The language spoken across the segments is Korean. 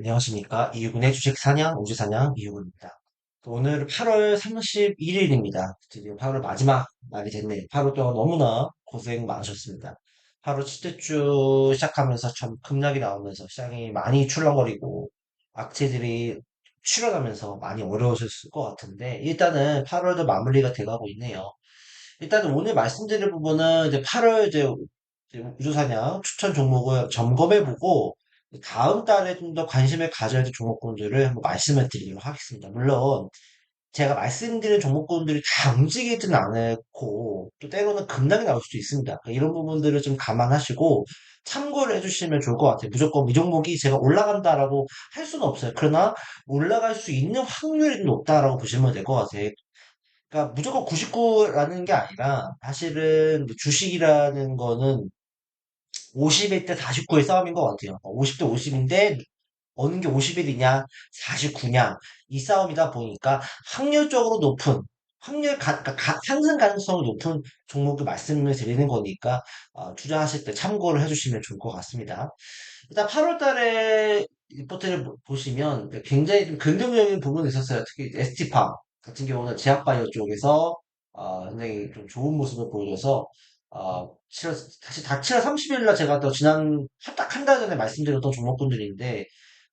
안녕하십니까. 이유근의 주식 사냥, 우주 사냥 이유근입니다. 오늘 8월 31일입니다. 드디어 8월 마지막 날이 됐네요. 8월 동안 너무나 고생 많으셨습니다. 8월 첫째 주 시작하면서 참 급락이 나오면서 시장이 많이 출렁거리고 악재들이 출현하면서 많이 어려우셨을 것 같은데 일단은 8월도 마무리가 돼가고 있네요. 일단은 오늘 말씀드릴 부분은 이제 8월 이제 이제 우주사냥 추천 종목을 점검해보고 다음 달에 좀 더 관심을 가져야 될 종목군들을 한번 말씀을 드리도록 하겠습니다. 물론 제가 말씀드린 종목군들이 다 움직이지는 않고 또 때로는 급락이 나올 수도 있습니다. 그러니까 이런 부분들을 좀 감안하시고 참고를 해주시면 좋을 것 같아요. 무조건 이 종목이 제가 올라간다라고 할 수는 없어요. 그러나 올라갈 수 있는 확률이 높다라고 보시면 될 것 같아요. 그러니까 무조건 99라는 게 아니라 사실은 뭐 주식이라는 거는 50일 때 49의 싸움인 것 같아요. 50대 50인데 어느 게 51이냐, 49냐 이 싸움이다 보니까 확률적으로 높은 확률 가, 그러니까 가- 상승 가능성이 높은 종목을 말씀을 드리는 거니까 어, 투자하실 때 참고를 해주시면 좋을 것 같습니다. 일단 8월 달에 리포트를 보- 보시면 굉장히 좀 긍정적인 부분이 있었어요. 특히 ST팜 같은 경우는 제약바이오 쪽에서 어, 굉장히 좀 좋은 모습을 보여줘서 어, 7월, 사실 다 7월 30일 날 제가 또 지난 딱 한 달 전에 말씀드렸던 종목군들인데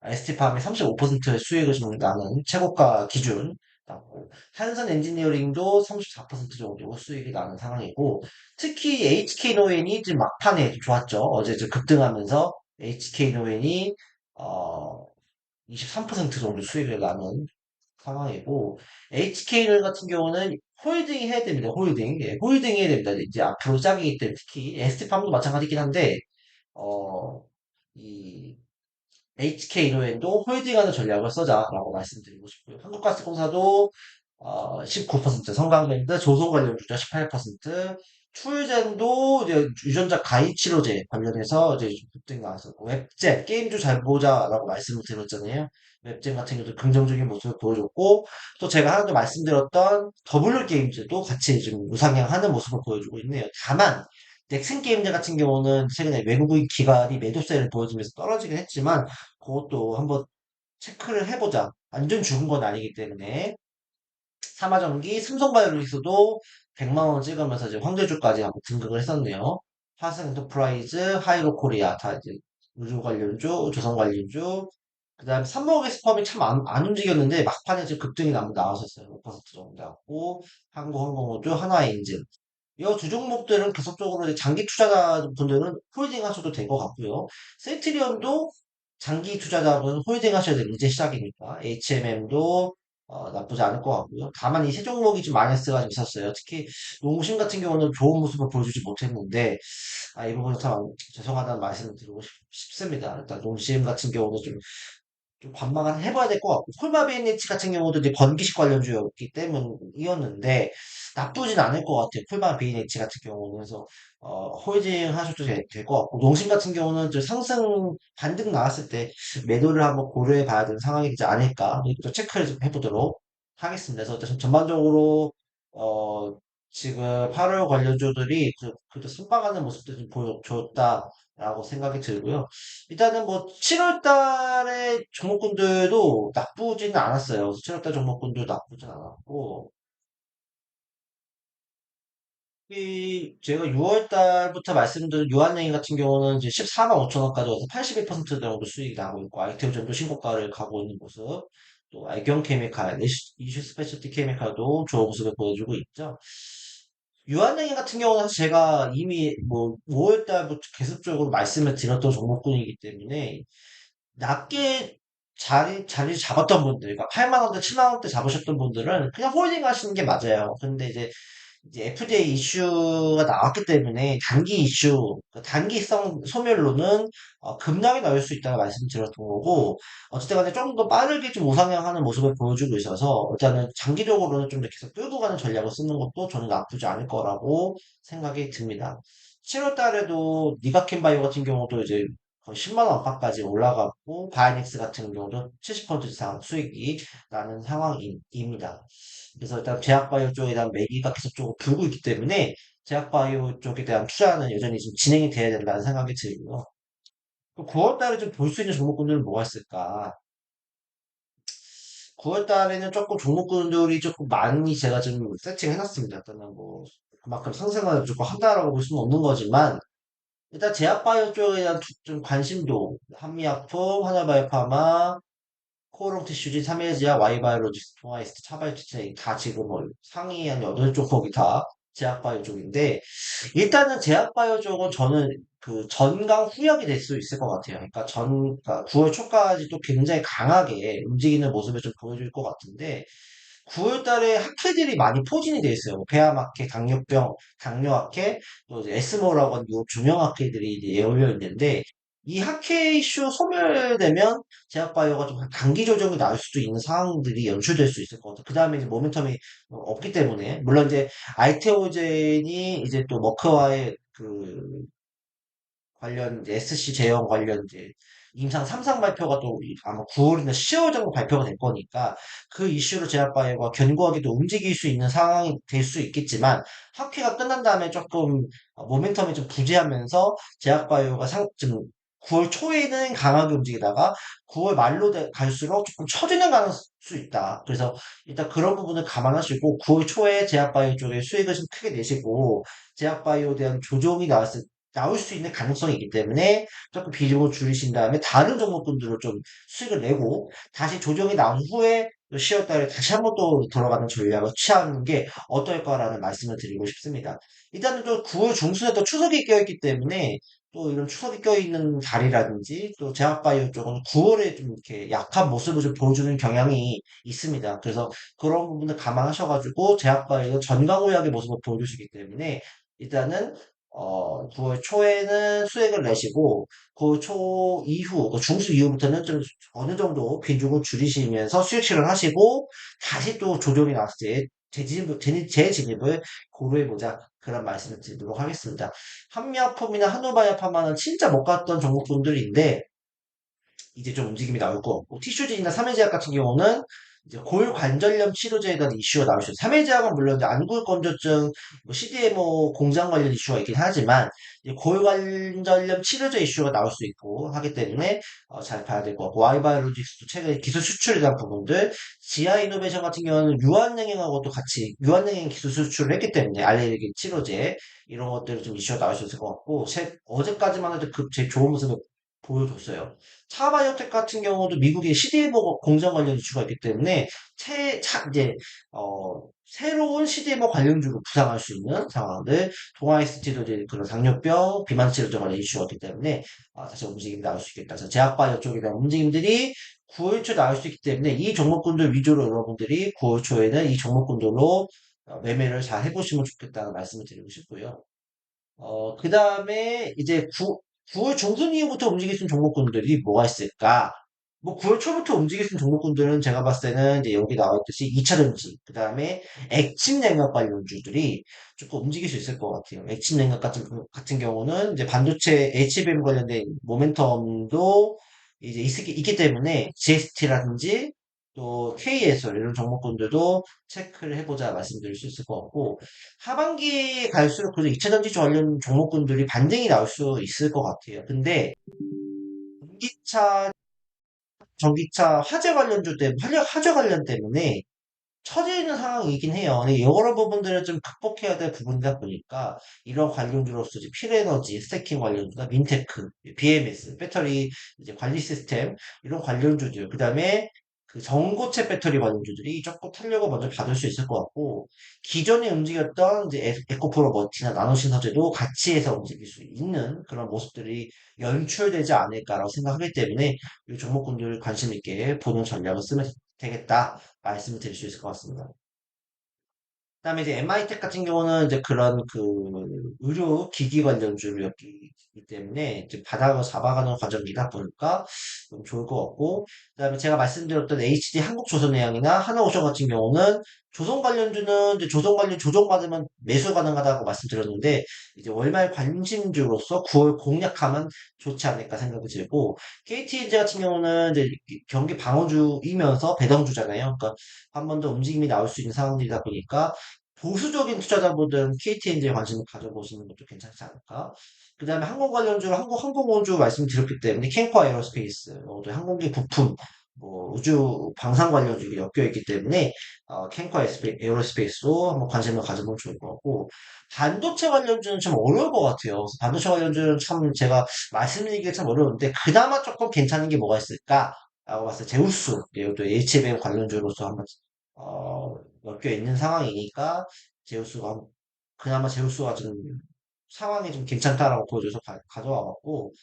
ST팜이 35% 수익을 좀 나는 최고가 기준 나고 한선 엔지니어링도 34% 정도 수익이 나는 상황이고 특히 HK노엔이 지금 막판에 좋았죠. 어제 좀 급등하면서 HK노엔이 어, 23% 정도 수익을 나는 상황이고 HK노엔 같은 경우는 홀딩 해야 됩니다. 홀딩. 예, 홀딩 해야 됩니다. 이제 앞으로 시작이기 때문에 특히 ST팜도 마찬가지긴 한데 어, 이 HK노엔도 홀딩하는 전략을 써자라고 말씀드리고 싶고요. 한국가스공사도 어, 19%, 성강밴드, 조선 관련 주자 18%, 출젠도 이제 유전자 가입 치료제 관련해서 이제 급등이 나왔었고, 웹젠, 게임주 잘 보자라고 말씀을 드렸잖아요. 웹젠 같은 경우도 긍정적인 모습을 보여줬고, 또 제가 하나 더 말씀드렸던 W 게임즈도 같이 좀 우상향하는 모습을 보여주고 있네요. 다만, 넥슨 게임즈 같은 경우는 최근에 외국인 기관이 매도세를 보여주면서 떨어지긴 했지만, 그것도 한번 체크를 해보자. 완전 죽은 건 아니기 때문에. 삼화전기, 삼성바이오로직스도 100만 원 찍으면서 이제 황제주까지 한번 등극을 했었네요. 화성 엔터프라이즈, 하이로 코리아 다 이제 우주 관련주, 조선 관련주. 그다음에 삼성에스펌이 참 안, 안 움직였는데 막판에 지금 급등이 한번 나왔었어요. 5% 정도 나왔고 한국항공우주, 하나인증. 이두 종목들은 계속적으로 장기 투자자분들은 홀딩 하셔도 될 것 같고요. 세트리온도 장기 투자자분 홀딩 하셔야 됩니다. 이제 시작이니까. HMM도 나쁘지 않을 것 같고요. 다만 이 세 종목이 좀 마이너스가 좀 있었어요. 특히 농심 같은 경우는 좋은 모습을 보여주지 못했는데 아, 이 부분은 참 죄송하다는 말씀을 드리고 싶, 싶습니다. 일단 농심 같은 경우는 좀 좀 관망을 해봐야 될 것 같고 콜마비니치 같은 경우도 이제 건기식 관련주였기 때문이었는데 나쁘진 않을 것 같아요. 콜마비니치 같은 경우는 그래서 어, 홀딩 하셔도 될 것 같고 농심 같은 경우는 좀 상승 반등 나왔을 때 매도를 한번 고려해 봐야 되는 상황이지 않을까 또 체크를 좀 해보도록 하겠습니다. 그래서 전반적으로 어, 지금 8월 관련주들이 그, 그래도 선방하는 모습도 좀 보여줬다 라고 생각이 들고요. 일단은 뭐 7월 달에 종목군들도 나쁘지는 않았어요. 7월 달 종목군도 나쁘진 않았고 이 제가 6월 달부터 말씀드린 유한양행 같은 경우는 이제 14만 5천 원까지 와서 81% 정도 수익이 나고 있고 아이테오전도 신고가를 가고 있는 모습 또 알경 케미칼, 이슈 스페셜티 케미칼도 좋은 모습을 보여주고 있죠. 유한양행 같은 경우는 제가 이미 뭐 5월 달부터 계속적으로 말씀을 드렸던 종목군이기 때문에 낮게 자리, 자리 잡았던 분들, 그러니까 8만 원대, 7만 원대 잡으셨던 분들은 그냥 홀딩 하시는 게 맞아요. 근데 이제, 이제 FDA 이슈가 나왔기 때문에 단기 이슈, 그 단기성 소멸로는 어, 급락이 나올 수 있다고 말씀드렸던 거고, 어쨌든 간에 좀더 빠르게 좀 우상향하는 모습을 보여주고 있어서, 일단은 장기적으로는 좀더 계속 끌고 가는 전략을 쓰는 것도 저는 나쁘지 않을 거라고 생각이 듭니다. 7월 달에도 니가켄바이오 같은 경우도 이제 거의 10만 원 안팎까지 올라갔고 바이닉스 같은 경우도 70% 이상 수익이 나는 상황입니다. 그래서 일단 제약바이오 쪽에 대한 매기가 계속적으로 불고 있기 때문에 제약바이오 쪽에 대한 투자는 여전히 좀 진행이 돼야 된다는 생각이 들고요. 9월 달에 좀 볼 수 있는 종목군들은 뭐가 있을까? 9월 달에는 조금 종목군들이 조금 많이 제가 좀 세팅해 놨습니다. 일단은 뭐 그만큼 상승을 무조건 한다라고 볼 수는 없는 거지만 일단 제약바이오 쪽에 대한 두- 좀 관심도 한미약품, 하나바이오파마, 코오롱티슈진, 삼일제약, 와이바이오로직스, 동아이스트, 차바이오티스 다 지금 뭐 상위 한 8종목이 다 제약바이오 쪽인데 일단은 제약바이오 쪽은 저는 그 전강 후약이 될 수 있을 것 같아요. 그러니까 전, 그러니까 9월 초까지 또 굉장히 강하게 움직이는 모습을 좀 보여줄 것 같은데 9월 달에 학회들이 많이 포진이 돼 있어요. 뭐 폐암학회, 당뇨병, 당뇨학회, 또 에스모라고 하는 요 중형 학회들이 이제 예언려 있는데 이 학회 이슈 소멸되면 제약바이오가 좀 단기 조정이 나올 수도 있는 상황들이 연출될 수 있을 것 같아요. 그 다음에 이제 모멘텀이 어, 없기 때문에 물론 이제 알테오젠이 이제 또 머크와의 그 관련 SC 제형 관련 이제 임상 3상 발표가 또 이- 아마 9월이나 10월 정도 발표가 될 거니까 그 이슈로 제약바이오가 견고하게도 움직일 수 있는 상황이 될 수 있겠지만 학회가 끝난 다음에 조금 어, 모멘텀이 좀 부재하면서 제약바이오가 상, 좀 9월 초에는 강하게 움직이다가 9월 말로 돼- 갈수록 조금 처지는 가능 수 있다. 그래서 일단 그런 부분을 감안하시고 9월 초에 제약바이오 쪽에 수익을 좀 크게 내시고 제약바이오에 대한 조정이 나왔을 나올 수 있는 가능성이 있기 때문에 조금 비중을 줄이신 다음에 다른 종목군들을 좀 수익을 내고 다시 조정이 나온 후에 10월 달에 다시 한 번 또 돌아가는 전략을 취하는 게 어떨까라는 말씀을 드리고 싶습니다. 일단은 또 9월 중순에 또 추석이 껴있기 때문에 또 이런 추석이 껴있는 자리라든지 또 제약바이오 쪽은 9월에 좀 이렇게 약한 모습을 좀 보여주는 경향이 있습니다. 그래서 그런 부분을 감안하셔가지고 제약바이오 전강호약의 모습을 보여주시기 때문에 일단은 어, 9월 초에는 수익을 내시고, 9월 초 이후, 그 중수 이후부터는 좀 어느 정도 비중을 줄이시면서 수익 실현 하시고, 다시 또 조정이 나왔을 때 재진입, 재진- 재진입을 고려해보자. 그런 말씀을 드리도록 하겠습니다. 한미약품이나 한노바이아파마는 진짜 못 갔던 종목군들인데, 이제 좀 움직임이 나올 것 같고 티슈진이나 삼해제약 같은 경우는 이제 골관절염 치료제에 대한 이슈가 나올 수 있어요. 삼해제약은 물론 이제 안골건조증, 뭐 CDMO 공장 관련 이슈가 있긴 하지만 이제 골관절염 치료제 이슈가 나올 수 있고 하기 때문에 어, 잘 봐야 될것 같고 와이바이오로직스도 최근에 기술 수출에 대한 부분들 지아 이노베이션 같은 경우는 유한능행하고도 같이 유한능행 기술 수출을 했기 때문에 알레르기 치료제 이런 것들이 좀 이슈가 나올 수 있을 것 같고 새- 어제까지만 해도 그 제 좋은 모습을 보여줬어요. 차바이오텍 같은 경우도 미국의 CDMO 공장 관련 이슈가 있기 때문에 새, 차, 이제, 어, 새로운 CDMO 관련주로 부상할 수 있는 상황들, 동아이스티도 그런 당뇨병, 비만 치료제 관련 이슈가 있기 때문에, 아, 다시 움직임이 나올 수 있겠다. 그래서 제약바이오 쪽에 대한 움직임들이 9월 초에 나올 수 있기 때문에 이 종목군들 위주로 여러분들이 9월 초에는 이 종목군들로 어, 매매를 잘 해보시면 좋겠다는 말씀을 드리고 싶고요. 어, 그 다음에 이제 9, 9월 중순 이후부터 움직일 수 있는 종목군들이 뭐가 있을까? 뭐 9월 초부터 움직일 수 있는 종목군들은 제가 봤을 때는 이제 여기 나와 있듯이 2차 전지, 그 다음에 액침 냉각 관련주들이 조금 움직일 수 있을 것 같아요. 액침 냉각 같은, 같은 경우는 이제 반도체 HBM 관련된 모멘텀도 이제 있기, 있기 때문에 GST라든지 또 KSL 이런 종목군들도 체크를 해보자 말씀드릴 수 있을 것 같고 하반기에 갈수록 그래도 2차전지 관련 종목군들이 반등이 나올 수 있을 것 같아요. 근데 전기차, 전기차 화재 관련주 때문에, 화재, 화재 관련 때문에 처져 있는 상황이긴 해요. 근데 여러 부분들을 좀 극복해야 될 부분이다 보니까 이런 관련주로서 이제 필에너지, 스태킹 관련주나 민테크, BMS, 배터리 이제 관리 시스템 이런 관련주들, 그 다음에 그 전고체 배터리 관련주들이 조금 탄력을 먼저 받을 수 있을 것 같고 기존에 움직였던 이제 에- 에코프로 멀티나 나노신소재도 같이 해서 움직일 수 있는 그런 모습들이 연출되지 않을까라고 생각하기 때문에 이 종목군들 관심 있게 보는 전략을 쓰면 되겠다. 말씀을 드릴 수 있을 것 같습니다. 그다음에 이제 MI텍 같은 경우는 이제 그런 그 의료 기기 관련주였기 때문에 이제 바닥을 잡아가는 과정이다 보니까 좀 좋을 것 같고 그다음에 제가 말씀드렸던 HD 한국조선해양이나 하나오션 같은 경우는 조선 관련주는 이제 조선 관련 조정받으면 매수 가능하다고 말씀드렸는데 이제 월말 관심주로서 9월 공략하면 좋지 않을까 생각이 들고 KTNG 같은 경우는 이제 경기 방어주이면서 배당주잖아요. 그러니까 한 번 더 움직임이 나올 수 있는 상황들이다 보니까 보수적인 투자자분들은 KTNG에 관심을 가져보시는 것도 괜찮지 않을까? 그 다음에 항공 관련주, 한국 항공운주 말씀드렸기 때문에 캔코 에어로스페이스, 어, 또 항공기 부품, 뭐 우주 방산 관련주 엮여 있기 때문에 어, 에스페- 에어로스페이스도 한번 관심을 가져보면 좋을 것 같고 반도체 관련주는 좀 어려울 것 같아요. 반도체 관련주는 참 제가 말씀드리기가 참 어려운데 그나마 조금 괜찮은 게 뭐가 있을까? 라고 봤을 때 제우스, 이것도 HBM 관련주로서 한번 어, 엮여 있는 상황이니까 제우스가 한- 그나마 제우스가 좀 상황이 좀 괜찮다라고 보여줘서 가, 져와 봤고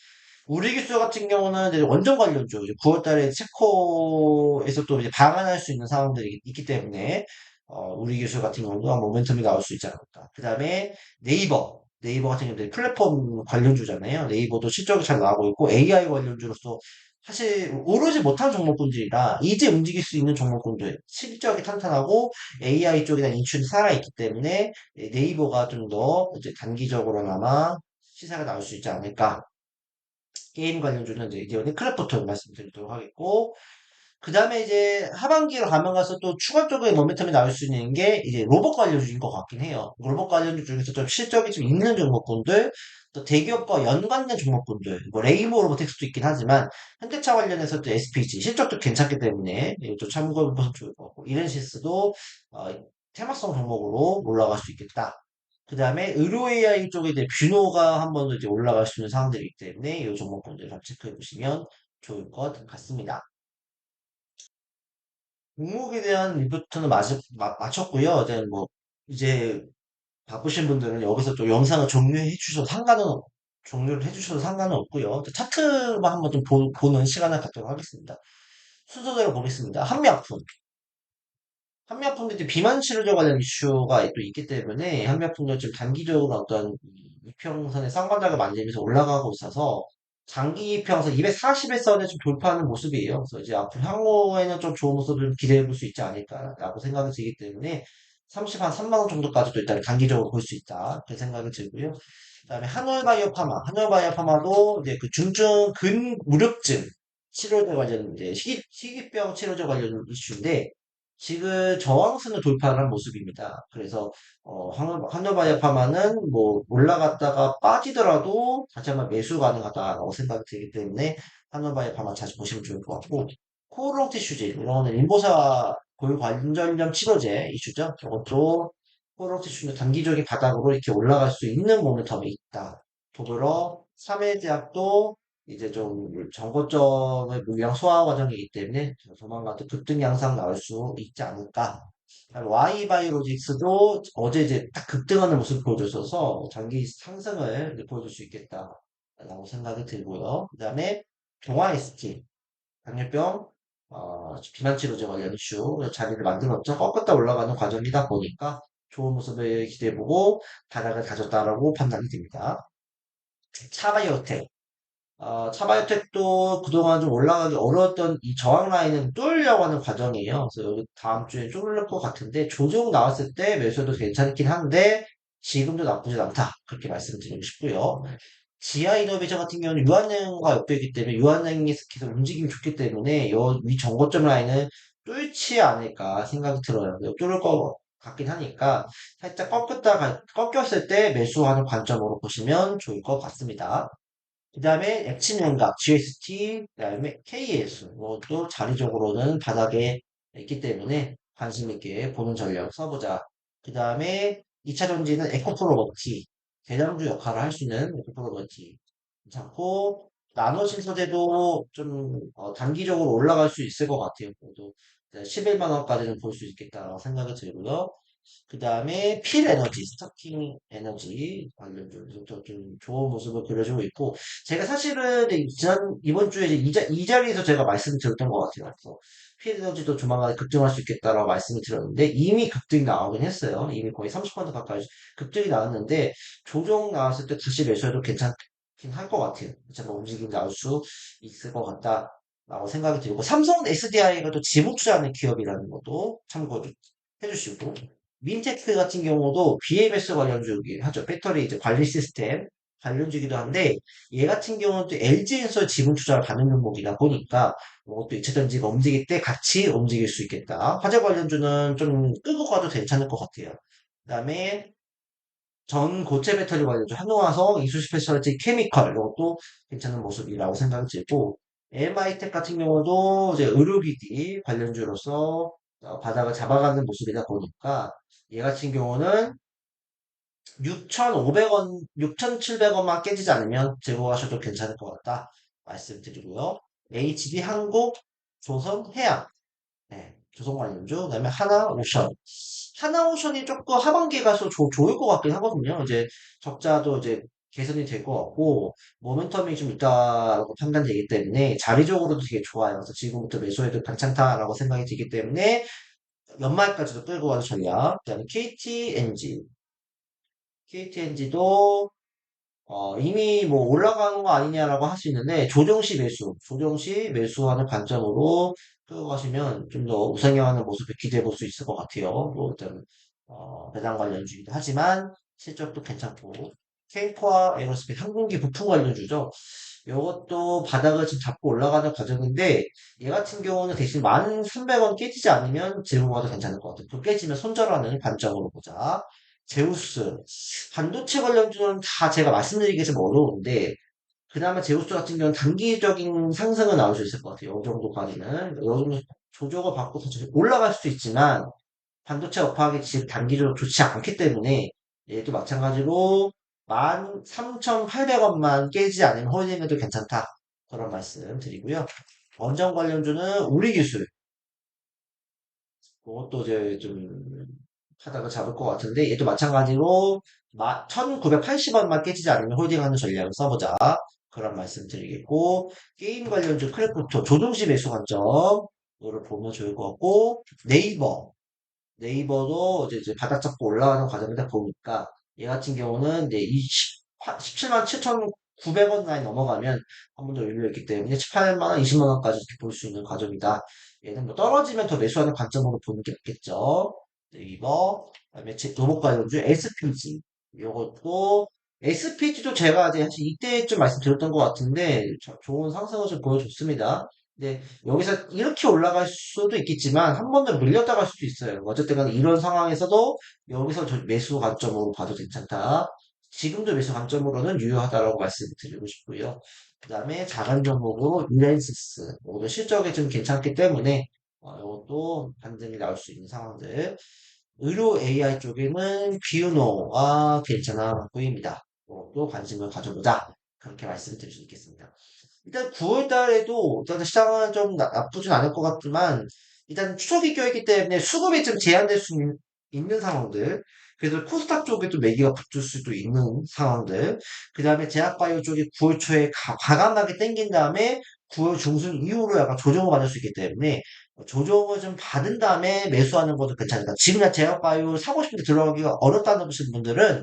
우리 기수 같은 경우는 이제 원전 관련주 이제 9월달에 체코에서 또 이제 방한할 수 있는 상황들이 있기 때문에 어, 우리 기수 같은 경우는 모멘텀이 나올 수 있지 않을까. 그 다음에 네이버 네이버 같은 경우는 플랫폼 관련주잖아요. 네이버도 실적이 잘 나오고 있고 AI 관련주로서 사실 오르지 못한 종목군들이라 이제 움직일 수 있는 종목군들 실적이 탄탄하고 AI 쪽에 대한 인출이 살아있기 때문에 네이버가 좀 더 이제 단기적으로나마 시세가 나올 수 있지 않을까 게임 관련주는 이제 이제 크래프톤 말씀드리도록 하겠고, 그 다음에 이제 하반기로 가면 가서 또 추가적인 모멘텀이 나올 수 있는 게 이제 로봇 관련주인 것 같긴 해요. 로봇 관련주 중에서 좀 실적이 좀 있는 종목군들, 또 대기업과 연관된 종목군들, 뭐 레이모 로보틱스도 있긴 하지만 현대차 관련해서 또 SPG 실적도 괜찮기 때문에 이것도 참고해 보시면 좋을 것 같고, 이렌시스도 어, 테마성 종목으로 올라갈 수 있겠다. 그 다음에 의료 AI 쪽에 이제 뷰노가 한 번 더 이제 올라갈 수 있는 상황들이기 때문에 이 종목군들 한번 체크해 보시면 좋을 것 같습니다. 종목에 대한 리포트는 마치, 마, 마쳤고요. 이제 뭐 이제 바쁘신 분들은 여기서 또 영상을 종료해 주셔도 상관은 없- 종료를 해 주셔도 상관은 없고요. 차트만 한번 좀 보, 보는 시간을 갖도록 하겠습니다. 순서대로 보겠습니다. 한미약품. 한미약품도 비만 치료제 관련 이슈가 또 있기 때문에 한미약품도 지금 단기적으로 어떤 이 이평선의 쌍바닥을 만들면서 올라가고 있어서 장기 이평선 240일선에 좀 돌파하는 모습이에요. 그래서 이제 앞으로 향후에는 좀 좋은 모습을 기대해 볼 수 있지 않을까라고 생각이 들기 때문에 30, 한 3만 원 정도까지도 일단 단기적으로 볼 수 있다. 그런 생각이 들고요. 그다음에 한올바이오 파마, 한올바이오 파마도 이제 그 중증 근무력증 치료제 관련 이제 희귀, 희귀병 치료제 관련 이슈인데 지금 저항선을 돌파한 모습입니다. 그래서 어, 한올바이오 파마는 뭐 올라갔다가 빠지더라도 다시 한번 매수 가능하다라고 생각이 들기 때문에 한올바이오 파마 자주 보시면 좋을 것 같고 코오롱 티 슈제 이런 거는 인보사 골관절염 치료제 이슈죠. 저것도 코오롱 티슈는 단기적인 바닥으로 이렇게 올라갈 수 있는 모멘텀이 있다. 더불어 3일제약도 이제 좀 정거점의 물량 소화 과정이기 때문에 조만간 또 급등 양상 나올 수 있지 않을까. Y바이오로직스도 어제 이제 딱 급등하는 모습을 보여줘서 장기 상승을 보여줄 수 있겠다라고 생각이 들고요. 그 다음에 동아ST 당뇨병 어, 비만 치료제 관련 이슈 자리를 만들었죠. 꺾었다 올라가는 과정이다 보니까 좋은 모습을 기대해보고 바닥을 다졌다라고 판단이 됩니다. 차바이오텍 어, 차바이오텍도 그동안 좀 올라가기 어려웠던 이 저항 라인은 뚫으려고 하는 과정이에요. 그래서 여기 다음 주에 뚫을 것 같은데 조정 나왔을 때 매수도 괜찮긴 한데 지금도 나쁘지 않다. 그렇게 말씀드리고 싶고요. 지하 이노베이션 같은 경우는 유한행과 엮여있기 때문에 유한행이 계속 움직임이 좋기 때문에 이 정거점 라인은 뚫지 않을까 생각이 들어요. 뚫을 것 같긴 하니까 살짝 꺾였다 꺾였을 때 매수하는 관점으로 보시면 좋을 것 같습니다. 그 다음에 액친연각, GST, 그 다음에 KS, 이것도 자리적으로는 바닥에 있기 때문에 관심 있게 보는 전략 써보자. 그 다음에 2차 전지는 에코프로버티, 대장주 역할을 할 수 있는 에코프로버티 괜찮고, 나노 신소재도 좀 어, 단기적으로 올라갈 수 있을 것 같아요. 그래도 11만 원까지는 볼 수 있겠다라고 생각이 들고요. 그 다음에 필 에너지, 스타킹 에너지 관련주로 좀 좋은 모습을 그려주고 있고, 제가 사실은 지난, 이번 주에 이, 자, 이 자리에서 제가 말씀드렸던 것 같아요. 그래서 필 에너지도 조만간 급등할 수 있겠다라고 말씀을 드렸는데, 이미 급등이 나오긴 했어요. 이미 거의 30% 가까이 급등이 나왔는데, 조정 나왔을 때 다시 매수해도 괜찮긴 할 것 같아요. 제가 움직임 나올 수 있을 것 같다. 라고 생각이 들고, 삼성 SDI가 또 지분 투자하는 기업이라는 것도 참고 해주시고, 민테크 같은 경우도 BMS 관련주이긴 하죠. 배터리 이제 관리 시스템 관련주기도 한데 얘 같은 경우는 또 LG엔서 지분 투자를 가는 종목이다 보니까 뭐또 2차 전지가 움직일 때 같이 움직일 수 있겠다. 화재 관련주는 좀 끄고 가도 괜찮을 것 같아요. 그다음에 전 고체 배터리 관련주 한노화성, 이수 스페셜티 케미컬 이것도 괜찮은 모습이라고 생각이 들고 MI텍 같은 경우도 이제 의료기기 관련주로서 어, 바닥을 잡아가는 모습이다 보니까 얘 같은 경우는 6,500원, 6,700원만 깨지지 않으면 제거하셔도 괜찮을 것 같다 말씀드리고요. HD 한국, 조선, 해양 네, 조선관련주, 그 다음에 하나 오션. 하나 오션이 조금 하반기에 가서 조- 좋을 것 같긴 하거든요. 이제 적자도 이제 개선이 될 것 같고 모멘텀이 좀 있다고 판단되기 때문에 자리적으로도 되게 좋아요. 그래서 지금부터 매수해도 괜찮다라고 생각이 들기 때문에 연말까지도 끌고 가는 전략. 그다음에 KTNG. KTNG도 어, 이미 뭐 올라가는 거 아니냐라고 할 수 있는데 조정시 매수, 조정시 매수하는 관점으로 끌고 가시면 좀 더 우상향하는 모습을 기대해 볼 수 있을 것 같아요. 뭐 일단 어, 배당 관련주이기도 하지만 실적도 괜찮고 케이코와 에어로스페이스 항공기 부품 관련주죠. 이것도 바닥을 지금 잡고 올라가는 과정인데 얘 같은 경우는 대신 1,300원 깨지지 않으면 들고 가도 괜찮을 것 같아요. 또 깨지면 손절하는 관점으로 보자. 제우스 반도체 관련주는 다 제가 말씀드리기 좀 어려운데 그나마 제우스 같은 경우는 단기적인 상승은 나올 수 있을 것 같아요. 이 정도까지는. 이 정도 조정을 받고서 올라갈 수도 있지만 반도체 업황이 지금 단기적으로 좋지 않기 때문에 얘도 마찬가지로 13,800원만 깨지지 않으면 홀딩해도 괜찮다. 그런 말씀 드리고요. 원전 관련주는 우리 기술. 그것도 이제 좀 하다가 잡을 것 같은데 얘도 마찬가지로 1980원만 깨지지 않으면 홀딩하는 전략을 써보자. 그런 말씀 드리겠고 게임 관련주 크래프토 조종시 매수 관점을 보면 좋을 것 같고 네이버 네이버도 이제, 이제 바닥 잡고 올라가는 과정이다 보니까 얘 같은 경우는 이제 17만 7,900원 라인 넘어가면 한 번 더 열려있기 때문에 18만 원, 20만 원까지 볼수 있는 과정이다. 얘는 뭐 떨어지면 더 매수하는 관점으로 보는 게 맞겠죠. 네이버, 그다음에 제 로봇 관련주 SPG 이것도 SPG도 제가 이제 사실 이때쯤 말씀드렸던 것 같은데 저- 좋은 상승을 좀 보여줬습니다. 근데 여기서 이렇게 올라갈 수도 있겠지만 한 번 더 밀렸다 갈 수도 있어요. 어쨌든 간에 이런 상황에서도 여기서 저 매수 관점으로 봐도 괜찮다. 지금도 매수 관점으로는 유효하다라고 말씀드리고 싶고요. 그 다음에 작은 종목으로 유렌시스 모두 실적이 좀 괜찮기 때문에 어, 이것도 반등이 나올 수 있는 상황들. 의료 AI 쪽에는 기우노가 괜찮아 보입니다. 이것도 관심을 가져보자. 그렇게 말씀드릴 수 있겠습니다. 일단 9월 달에도 일단 시장은 좀 나, 나쁘진 않을 것 같지만 일단 추석이 껴있기 때문에 수급이 좀 제한될 수 있는, 상황들 그래서 코스닥 쪽에 또 매기가 붙을 수도 있는 상황들 그 다음에 제약바이오 쪽이 9월 초에 가, 과감하게 땡긴 다음에 9월 중순 이후로 약간 조정을 받을 수 있기 때문에 조정을 좀 받은 다음에 매수하는 것도 괜찮다. 지금이나 제약바이오 사고 싶은데 들어가기가 어렵다는 분들은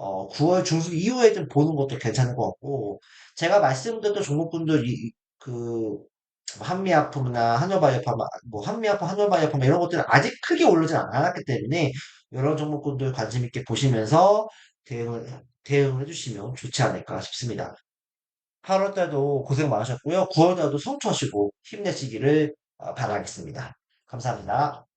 어, 9월 중순 이후에 좀 보는 것도 괜찮을 것 같고, 제가 말씀드렸던 종목군들 이, 그, 한미약품이나 한여바이오팜, 뭐, 한미약품, 한여바이오팜 이런 것들은 아직 크게 오르진 않았기 때문에, 이런 종목군들 관심 있게 보시면서 대응을, 대응을 해주시면 좋지 않을까 싶습니다. 8월 달도 고생 많으셨고요. 9월 달도 성투하시고 힘내시기를 어, 바라겠습니다. 감사합니다.